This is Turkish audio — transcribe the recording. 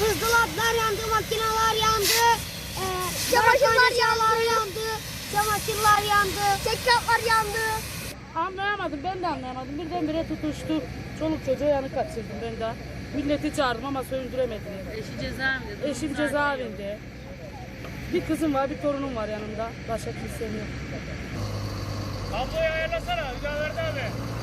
Buzdolaplar yandı, makineler yandı, e, çamaşırlar yandı, çamaşırlar yandı, çamaşırlar yandı, çekatlar yandı. Anlayamadım ben de anlayamadım. Birdenbire tutuştu. Çoluk çocuğu yanık kaçırdım ben de. Milleti çağırdım ama söndüremedim. Eşi cezaevinde. Eşim cezaevinde. Bir kızım var, bir torunum var yanımda. Başka kimsem yok. Kabloyu ayarlasana. Bir daha